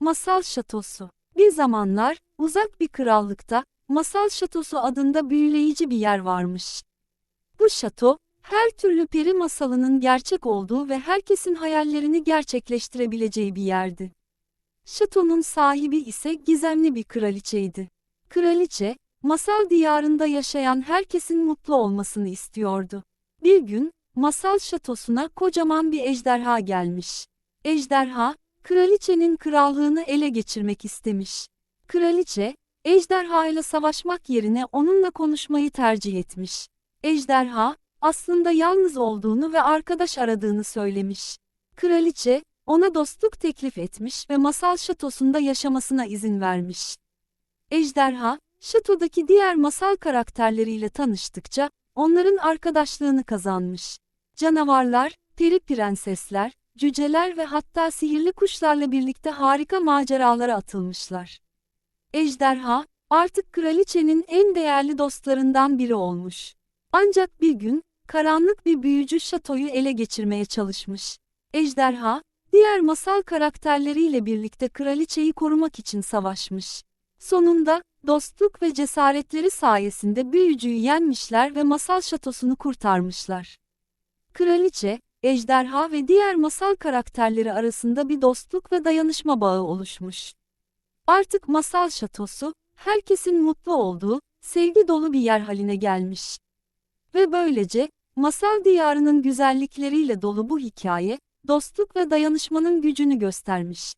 Masal Şatosu Bir zamanlar, uzak bir krallıkta, Masal Şatosu adında büyüleyici bir yer varmış. Bu şato, her türlü peri masalının gerçek olduğu ve herkesin hayallerini gerçekleştirebileceği bir yerdi. Şatonun sahibi ise gizemli bir kraliçeydi. Kraliçe, masal diyarında yaşayan herkesin mutlu olmasını istiyordu. Bir gün, masal şatosuna kocaman bir ejderha gelmiş. Ejderha, kraliçenin krallığını ele geçirmek istemiş. Kraliçe, ejderha ile savaşmak yerine onunla konuşmayı tercih etmiş. Ejderha, aslında yalnız olduğunu ve arkadaş aradığını söylemiş. Kraliçe, ona dostluk teklif etmiş ve masal şatosunda yaşamasına izin vermiş. Ejderha, şatodaki diğer masal karakterleriyle tanıştıkça, onların arkadaşlığını kazanmış. Canavarlar, peri prensesler, cüceler ve hatta sihirli kuşlarla birlikte harika maceralara atılmışlar. Ejderha, artık kraliçenin en değerli dostlarından biri olmuş. Ancak bir gün, karanlık bir büyücü şatoyu ele geçirmeye çalışmış. Ejderha, diğer masal karakterleriyle birlikte kraliçeyi korumak için savaşmış. Sonunda, dostluk ve cesaretleri sayesinde büyücüyü yenmişler ve masal şatosunu kurtarmışlar. Kraliçe, ejderha ve diğer masal karakterleri arasında bir dostluk ve dayanışma bağı oluşmuş. Artık masal şatosu, herkesin mutlu olduğu, sevgi dolu bir yer haline gelmiş. Ve böylece, masal diyarının güzellikleriyle dolu bu hikaye, dostluk ve dayanışmanın gücünü göstermiş.